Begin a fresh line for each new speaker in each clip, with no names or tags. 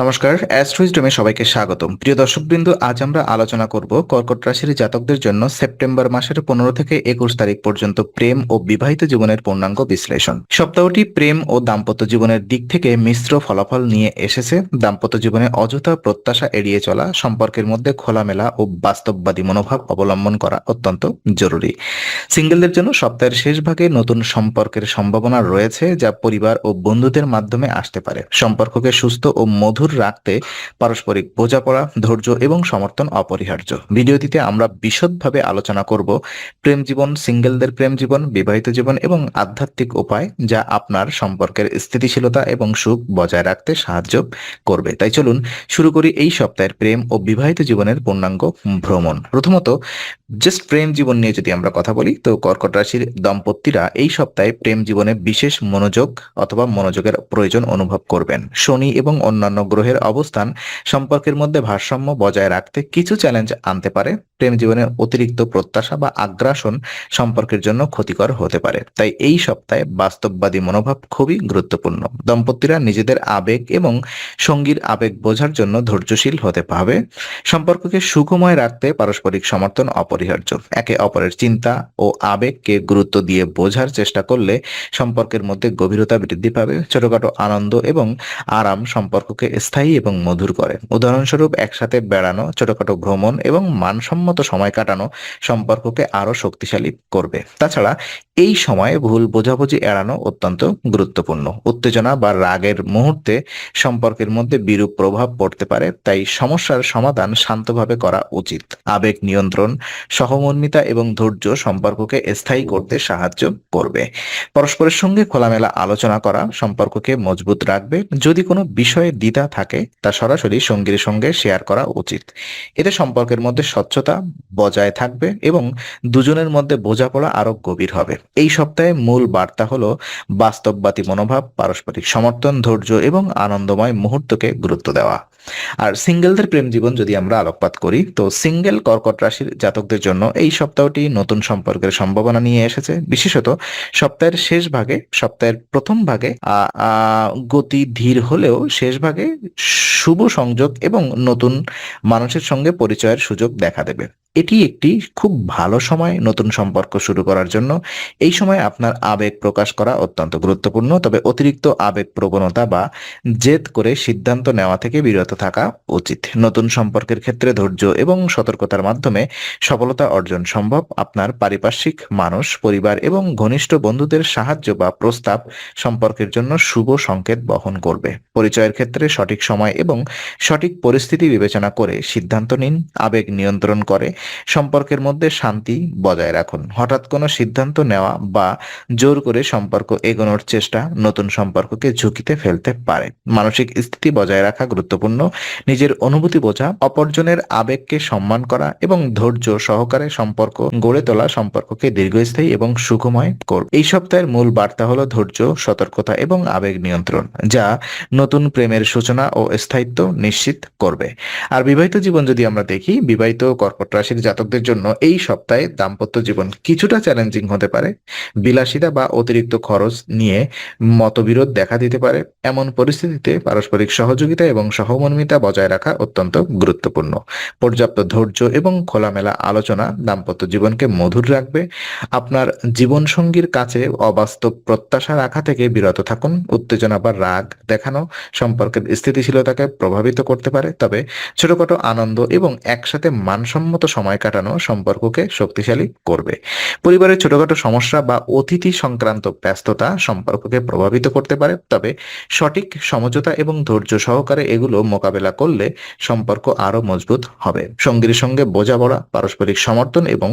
নমস্কার অ্যাস্ট্রোইজডমে সবাইকে স্বাগতম। প্রিয় দর্শকবৃন্দ, আজ আমরা আলোচনা করব কর্কট রাশির জাতকদের জন্য সেপ্টেম্বর মাসের পনেরো থেকে একুশ তারিখ পর্যন্ত প্রেম ও বিবাহিত জীবনের পূর্ণাঙ্গ বিশ্লেষণ। সপ্তাহটি প্রেম ও দাম্পত্য জীবনের দিক থেকে মিশ্র ফলাফল নিয়ে এসেছে। দাম্পত্য জীবনে অযথা প্রত্যাশা এড়িয়ে চলা, সম্পর্কের মধ্যে খোলামেলা ও বাস্তববাদী মনোভাব অবলম্বন করা অত্যন্ত জরুরি। সিঙ্গেলদের জন্য সপ্তাহের শেষ ভাগে নতুন সম্পর্কের সম্ভাবনা রয়েছে, যা পরিবার ও বন্ধুদের মাধ্যমে আসতে পারে। সম্পর্ককে সুস্থ ও মধুর রাখতে পারস্পরিক বোঝাপড়া, ধৈর্য এবং সমর্থন অপরিহার্য। ভিডিওটিতে আমরা বিশদভাবে আলোচনা করব প্রেম জীবন, সিঙ্গেলদের প্রেম জীবন, বিবাহিত জীবন এবং আধ্যাত্মিক উপায় যা আপনার সম্পর্কের স্থিতিশীলতা এবং সুখ বজায় রাখতে সাহায্য করবে। তাই চলুন শুরু করি এই সপ্তাহের প্রেম ও বিবাহিত জীবনের পূর্ণাঙ্গ ভ্রমণ। প্রথমত জাস্ট প্রেম জীবন নিয়ে যদি আমরা কথা বলি, তো কর্কট রাশির দম্পতিরা এই সপ্তাহে প্রেম জীবনে বিশেষ মনোযোগ অথবা মনোযোগের প্রয়োজন অনুভব করবেন। শনি এবং অন্যান্য গ্রহের অবস্থান সম্পর্কের মধ্যে ভারসাম্য বজায় রাখতে কিছু চ্যালেঞ্জ আনতে পারে। প্রেম জীবনের অতিরিক্ত প্রত্যাশা বা আগ্রাসন সম্পর্কের জন্য ক্ষতিকর হতে পারে। তাই এই সপ্তাহে বাস্তববাদী মনোভাব খুবই গুরুত্বপূর্ণ। দম্পতিরা নিজেদের আবেগ এবং সঙ্গীর আবেগ বোঝার জন্য ধৈর্যশীল হতে পারবে সম্পর্ককে সুখময় রাখতে পারস্পরিক সমর্থন অপরিহার্য। একে অপরের চিন্তা ও আবেগকে গুরুত্ব দিয়ে বোঝার চেষ্টা করলে সম্পর্কের মধ্যে গভীরতা বৃদ্ধি পাবে। ছোটখাটো আনন্দ এবং আরাম সম্পর্ককে স্থায়ী এবং মধুর করে। উদাহরণস্বরূপ, একসাথে বেড়ানো, ছোটখাটো ভ্রমণ এবং মানসম্মত সময় কাটানো সম্পর্ককে আরও শক্তিশালী করবে। তাছাড়া, এই সময়ে ভুল বোঝাবুঝি এড়ানো অত্যন্ত গুরুত্বপূর্ণ। উত্তেজনা বা রাগের মুহূর্তে সম্পর্কের মধ্যে বিরূপ প্রভাব পড়তে পারে, তাই সমস্যার সমাধান শান্তভাবে করা উচিত। আবেগ নিয়ন্ত্রণ, সহমর্মিতা এবং ধৈর্য সম্পর্ককে স্থায়ী করতে সাহায্য করবে। পরস্পরের সঙ্গে খোলামেলা আলোচনা করা সম্পর্ককে মজবুত রাখবে। যদি কোনো বিষয়ে দ্বিধা থাকে, তা সরাসরি সঙ্গীর সঙ্গে শেয়ার করা উচিত। এতে সম্পর্কের মধ্যে স্বচ্ছতা বজায় থাকবে এবং দুজনের মধ্যে বোঝাপড়া আরও গভীর হবে। এই সপ্তাহে মূল বার্তা হলো বাস্তববাদী মনোভাব, পারস্পরিক সমর্থন, ধৈর্য এবং আনন্দময় মুহূর্তকে গুরুত্ব দেওয়া। আর সিঙ্গেলদের প্রেম জীবন যদি আমরা আলোকপাত করি, তো সিঙ্গেল কর্কট রাশির জাতকদের জন্য এই সপ্তাহটি নতুন সম্পর্কের সম্ভাবনা নিয়ে এসেছে। বিশেষত সপ্তাহের শেষ ভাগে, সপ্তাহের প্রথম ভাগে গতি ধীর হলেও শেষ ভাগে শুভ সংযোগ এবং নতুন মানুষের সঙ্গে পরিচয়ের সুযোগ দেখা দেবে। এটি একটি খুব ভালো সময় নতুন সম্পর্ক শুরু করার জন্য। এই সময় আপনার আবেগ প্রকাশ করা অত্যন্ত গুরুত্বপূর্ণ, তবে অতিরিক্ত আবেগ প্রবণতা বা জেদ করে সিদ্ধান্ত নেওয়া থেকে বিরত থাকা উচিত। নতুন সম্পর্কের ক্ষেত্রে ধৈর্য এবং সতর্কতার মাধ্যমে সফলতা অর্জন সম্ভব। আপনার পারিপার্শ্বিক, মানুষ, পরিবার এবং ঘনিষ্ঠ বন্ধুদের সাহায্য বা প্রস্তাব সম্পর্কের জন্য শুভ সংকেত বহন করবে। পরিচয়ের ক্ষেত্রে সঠিক সময় এবং সঠিক পরিস্থিতি বিবেচনা করে সিদ্ধান্ত নিন। আবেগ নিয়ন্ত্রণ করে সম্পর্কের মধ্যে শান্তি বজায় রাখুন। হঠাৎ কোনো সিদ্ধান্ত নেওয়া বা জোর করে সম্পর্ক এগোনোর চেষ্টা নতুন সম্পর্ককে ঝুঁকিতে ফেলতে পারে। মানসিক স্থিতি বজায় রাখা গুরুত্বপূর্ণ। নিজের অনুভূতি বোঝা, অপরজনের আবেগকে সম্মান করা এবং ধৈর্য সহকারে সম্পর্ক গড়ে তোলা সম্পর্ককে দীর্ঘস্থায়ী এবং সুখময় করবে এই সপ্তাহের মূল বার্তা হলো ধৈর্য, সতর্কতা এবং আবেগ নিয়ন্ত্রণ, যা নতুন প্রেমের সূচনা ও স্থায়িত্ব নিশ্চিত করবে। আর বিবাহিত জীবন যদি আমরা দেখি, বিবাহিত কর্কট রাশির জাতকদের জন্য এই সপ্তাহে দাম্পত্য জীবন কিছুটা চ্যালেঞ্জিং হতে পারে। বিলাসিতা বা অতিরিক্ত খরচ নিয়ে মতবিরোধ দেখা দিতে পারে। এমন পরিস্থিতিতে পারস্পরিক সহযোগিতা এবং সহমর্মিতা বজায় রাখা অত্যন্ত গুরুত্বপূর্ণ। পর্যাপ্ত ধৈর্য এবং খোলামেলা আলোচনা দাম্পত্য জীবনকে মধুর রাখবে। আপনার জীবনসঙ্গীর কাছে অবাস্তব প্রত্যাশা রাখা থেকে বিরত থাকুন। উত্তেজনা বা রাগ দেখানো সম্পর্কের স্থিতিশীলতাকে প্রভাবিত করতে পারে। তবে ছোটখাটো আনন্দ এবং একসাথে মানসম্মত সময় কাটানো সম্পর্ককে শক্তিশালী করবে। পরিবারের ছোটখাটো সমস্যা বা অতিথি সংক্রান্ত ব্যস্ততা সম্পর্ককে প্রভাবিত করতে পারে, তবে সঠিক সমঝোতা এবং ধৈর্য সহকারে এগুলো মোকাবেলা করলে সম্পর্ক আরও মজবুত হবে। সঙ্গীর সঙ্গে বোঝাপড়া, পারস্পরিক সমর্থন এবং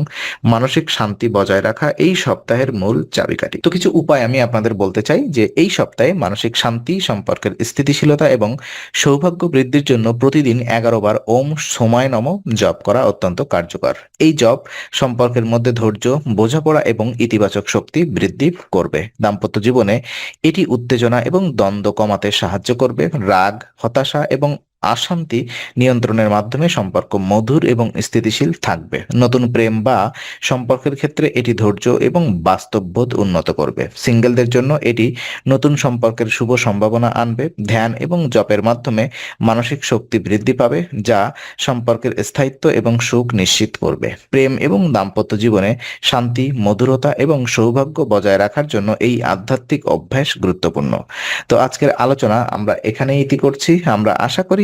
মানসিক শান্তি বজায় রাখা এই সপ্তাহের মূল চাবিকাঠি। তো কিছু উপায় আমি আপনাদের বলতে চাই যে এই সপ্তাহে মানসিক শান্তি, সম্পর্কের স্থিতিশীলতা এবং সৌভাগ্য বৃদ্ধির জন্য প্রতিদিন এগারো বার ওম সময় নম জপ করা অত্যন্ত কার্যকর। এই জব সম্পর্কের মধ্যে ধৈর্য, বোঝাপড়া এবং ইতিবাচক শক্তি বৃদ্ধি করবে। দাম্পত্য জীবনে এটি উত্তেজনা এবং দ্বন্দ্ব কমাতে সাহায্য করবে। রাগ, হতাশা এবং অশান্তি নিয়ন্ত্রণের মাধ্যমে সম্পর্ক মধুর এবং স্থিতিশীল থাকবে। নতুন প্রেম বা সম্পর্কের ক্ষেত্রে এটি ধৈর্য এবং বাস্তববোধ উন্নত করবে। সিঙ্গেলদের জন্য এটি নতুন সম্পর্কের শুভ সম্ভাবনা আনবে। ধ্যান এবং জপের মাধ্যমে মানসিক শক্তি বৃদ্ধি পাবে, যা সম্পর্কের স্থায়িত্ব এবং সুখ নিশ্চিত করবে। প্রেম এবং দাম্পত্য জীবনে শান্তি, মধুরতা এবং সৌভাগ্য বজায় রাখার জন্য এই আধ্যাত্মিক অভ্যাস গুরুত্বপূর্ণ। তো আজকের আলোচনা আমরা এখানেই ইতি করছি। আমরা আশা করি